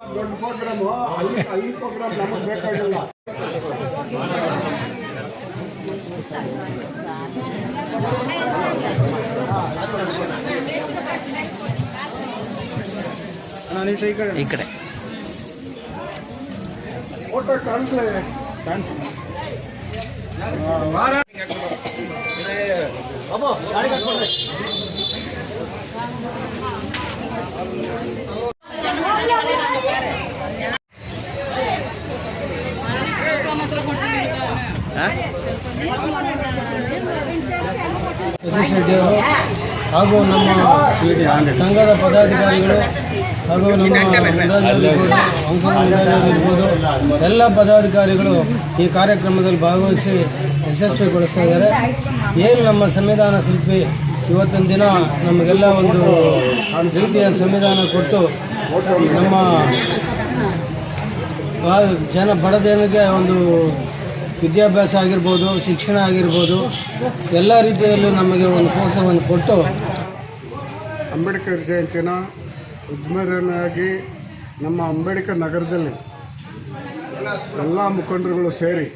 ದೊಡ್ಡ ಪ್ರೋಗ್ರಾಮು ಅಲ್ಲಿ ಅಲ್ಲಿ ಪ್ರೋಗ್ರಾಮ್ ನಮಗೆ ಬೇಕಾಗಿಲ್ಲ ಈ ಕಡೆ ಫೋಟೋ ಕಾಣಿಸ್ಲೇ ಕಾಣಿಸ್ಲಿ ಸತೀಶ್ ಅವರು ಹಾಗೂ ನಮ್ಮ ಸಂಘದ ಪದಾಧಿಕಾರಿಗಳು ಹಾಗೂ ನಮ್ಮ ಇರ್ಬೋದು, ಎಲ್ಲ ಪದಾಧಿಕಾರಿಗಳು ಈ ಕಾರ್ಯಕ್ರಮದಲ್ಲಿ ಭಾಗವಹಿಸಿ ಯಶಸ್ವಿಗೊಳಿಸ್ತಾ ಇದ್ದಾರೆ. ಏನು ನಮ್ಮ ಸಂವಿಧಾನ ಶಿಲ್ಪಿ ಇವತ್ತಿನ ದಿನ ನಮಗೆಲ್ಲ ಒಂದು ರೀತಿಯ ಸಂವಿಧಾನ ಕೊಟ್ಟು ನಮ್ಮ ಜನ ಬಡ ಜನಕ್ಕೆ ಒಂದು ವಿದ್ಯಾಭ್ಯಾಸ ಆಗಿರ್ಬೋದು, ಶಿಕ್ಷಣ ಆಗಿರ್ಬೋದು, ಎಲ್ಲ ರೀತಿಯಲ್ಲೂ ನಮಗೆ ಒಂದು ಪ್ರೋತ್ಸಾಹವನ್ನು ಕೊಟ್ಟು ಅಂಬೇಡ್ಕರ್ ಜಯಂತಿನ ಉದ್ಮರನಾಗಿ ನಮ್ಮ ಅಂಬೇಡ್ಕರ್ ನಗರದಲ್ಲಿ ಎಲ್ಲ ಮುಖಂಡರುಗಳು ಸೇರಿ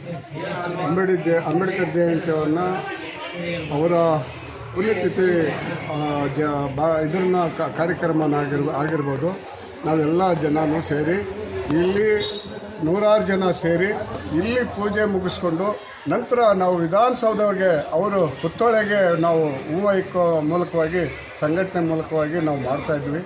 ಅಂಬೇಡಿ ಜಯ, ಅಂಬೇಡ್ಕರ್ ಜಯಂತಿಯನ್ನು ಅವರ ಪುಣ್ಯತಿಥಿ ಜ, ಬಾ, ಇದನ್ನ ಕ- ಕಾರ್ಯಕ್ರಮನ ಆಗಿರ್ ಆಗಿರ್ಬೋದು. ನಾವೆಲ್ಲ ಜನನೂ ಸೇರಿ ಇಲ್ಲಿ ನೂರಾರು ಜನ ಸೇರಿ ಇಲ್ಲಿ ಪೂಜೆ ಮುಗಿಸ್ಕೊಂಡು ನಂತರ ನಾವು ವಿಧಾನಸೌಧಗೆ ಅವರು ಪುತ್ತೊಳೆಗೆ ನಾವು ಹೂವು ಇಕ್ಕೋ ಮೂಲಕವಾಗಿ, ಸಂಘಟನೆ ಮೂಲಕವಾಗಿ ನಾವು ಮಾಡ್ತಾಯಿದ್ವಿ